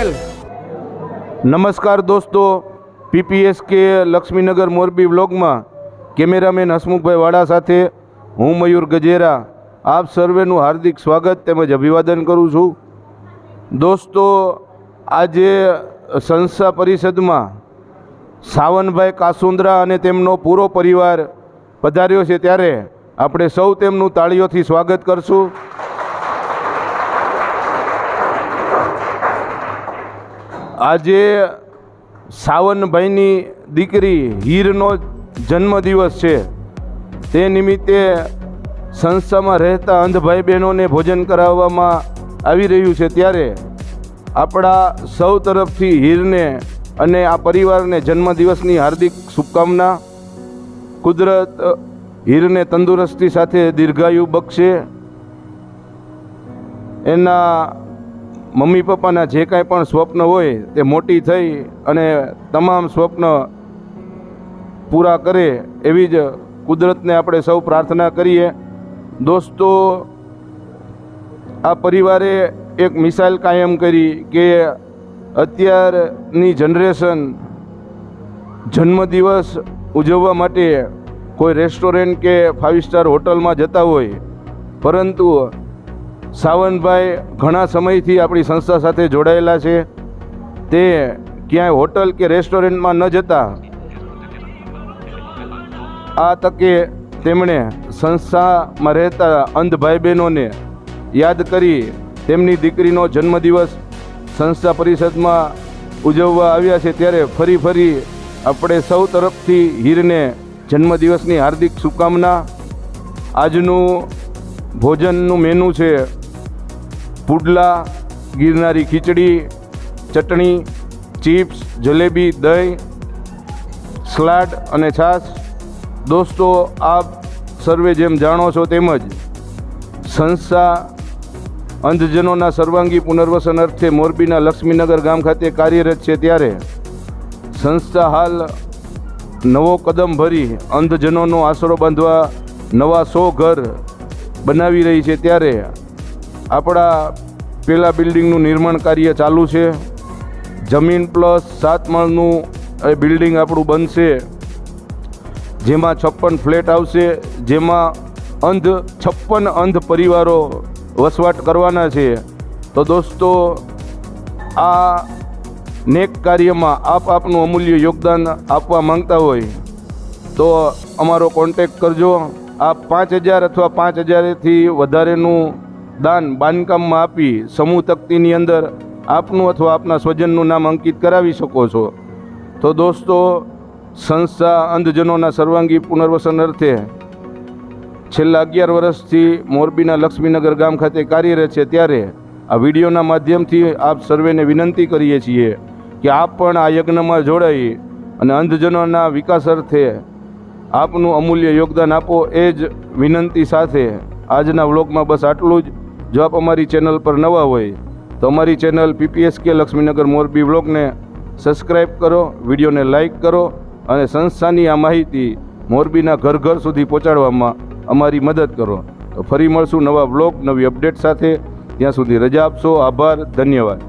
પટેલ. નમસ્કાર દોસ્તો પીપીએસ કે લક્ષ્મીનગર મોરબી બ્લોગમાં કેમેરામેન હસમુખભાઈ વાડા સાથે હું મયુર ગજેરા. આપ સર્વેનું હાર્દિક સ્વાગત તેમજ અભિવાદન કરું છું. દોસ્તો, આજે સંસ્થા પરિષદમાં સાવનભાઈ કાસુંદ્રા અને તેમનો પૂરો પરિવાર પધાર્યો છે ત્યારે આપણે સૌ તેમનું તાળીઓથી સ્વાગત કરશું. આજે સાવનભાઈની દીકરી હીરનો જન્મદિવસ છે. તે નિમિત્તે સંસ્થામાં રહેતા અંધ ભાઈ બહેનોને ભોજન કરાવવામાં આવી રહ્યું છે. ત્યારે આપણા સૌ તરફથી હીરને અને આ પરિવારને જન્મદિવસની હાર્દિક શુભકામના. કુદરત હીરને તંદુરસ્તી સાથે દીર્ઘાયુ બક્ષે. એના મમ્મી પપ્પાના જે કાંઈ પણ સ્વપ્ન હોય તે મોટી થઈ અને તમામ સ્વપ્ન પૂરા કરે એવી જ કુદરતને આપણે સૌ પ્રાર્થના કરીએ. દોસ્તો, આ પરિવારે એક મિસાઇલ કાયમ કરી કે અત્યારની જનરેશન જન્મદિવસ ઉજવવા માટે કોઈ રેસ્ટોરન્ટ કે ફાઇવ સ્ટાર હોટલમાં જતા હોય. પરંતુ સાવનભાઈ ઘણા સમયથી આપણી સંસ્થા સાથે જોડાયેલા છે. તે ક્યાંય હોટલ કે રેસ્ટોરન્ટમાં ન જતા આ તકે તેમણે સંસ્થામાં રહેતા અંધ ભાઈ બહેનોને યાદ કરી તેમની દીકરીનો જન્મદિવસ સંસ્થા પરિષદમાં ઉજવવા આવ્યા છે ત્યારે ફરી ફરી આપણે સૌ તરફથી હીરને જન્મદિવસની હાર્દિક શુભકામના. આજનું ભોજનનું મેનુ છે પુડલા ગિરનારી ખીચડી, ચટણી, ચિપ્સ, જલેબી, દહીં, સલાડ અને છાશ. દોસ્તો, આપ સર્વે જેમ જાણો છો તેમજ સંસ્થા અંધજનોના સર્વાંગી પુનર્વસન અર્થે મોરબીના લક્ષ્મીનગર ગામ ખાતે કાર્યરત છે ત્યારે સંસ્થા હાલ નવો કદમ ભરી અંધજનોનો આશરો બાંધવા નવા સો ઘર બનાવી રહી છે ત્યારે આપણા પેલા બિલ્ડિંગનું નિર્માણ કાર્ય ચાલુ છે. જમીન પ્લસ સાત માળનું એ બિલ્ડિંગ આપણું બનશે. જેમાં છપ્પન ફ્લેટ આવશે. જેમાં અંધ, છપ્પન અંધ પરિવારો વસવાટ કરવાના છે. તો દોસ્તો, આ નેક કાર્યમાં આપ આપનું અમૂલ્ય યોગદાન આપવા માંગતા હોય, તો અમારો કોન્ટેક કરજો. આપ પાંચ હજાર અથવા પાંચ હજારથી વધારેનું દાન બાંધકામમાં આપી સમૂહ તકતીની અંદર આપનું અથવા આપના સ્વજનનું નામ અંકિત કરાવી શકો છો. તો દોસ્તો, સંસ્થા અંધજનોના સર્વાંગી પુનર્વસન અર્થે છેલ્લા અગિયાર વર્ષથી મોરબીના લક્ષ્મીનગર ગામ ખાતે કાર્યરત છે ત્યારે આ વિડીયોના માધ્યમથી આપ સર્વેને વિનંતી કરીએ છીએ કે આપ પણ આ યજ્ઞમાં જોડાઈ અને અંધજનોના વિકાસ અર્થે આપનું અમૂલ્ય યોગદાન આપો એ જ વિનંતી સાથે આજના વ્લોગમાં બસ આટલું જ. જો આપ અમારી ચેનલ પર નવા હોય, તો અમારી ચેનલ પીપીએસકે લક્ષ્મીનગર મોરબી બ્લોગને સબસ્ક્રાઈબ કરો, વિડીયોને લાઈક કરો અને સંસ્થાની આ માહિતી મોરબીના ઘર ઘર સુધી પહોંચાડવામાં અમારી મદદ કરો. તો ફરી મળશું નવા બ્લોગ, નવી અપડેટ સાથે. ત્યાં સુધી રજા આપશો. આભાર. ધન્યવાદ.